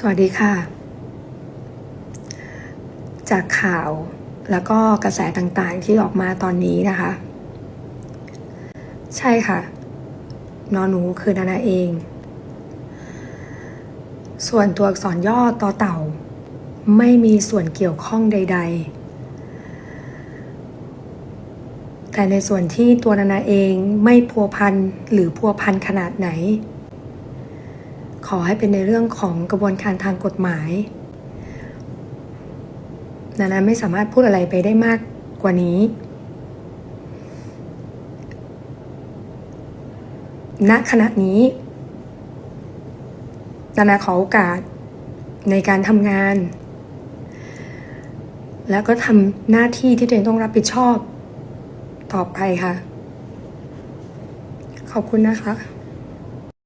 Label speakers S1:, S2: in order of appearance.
S1: สวัสดีค่ะ จากข่าวแล้วก็กระแสต่างๆที่ออกมาตอนนี้นะคะ ใช่ค่ะ นอนหนูคือนานาเอง ส่วนตัวอักษรย่อต่อเต่า ไม่มีส่วนเกี่ยวข้องใด ๆ แต่ในส่วนที่ตัวนานาเองไม่พัวพันหรือพัวพันขนาดไหน ขอให้เป็นในเรื่องของกระบวนการทางกฎหมายนานาไม่สามารถพูดอะไรไปได้มากกว่านี้ ณ ขณะนี้ นานาขอโอกาสในการทำงาน แล้วก็ทำหน้าที่ที่ตัวเองต้องรับผิดชอบ ต่อไปค่ะ ขอบคุณนะคะ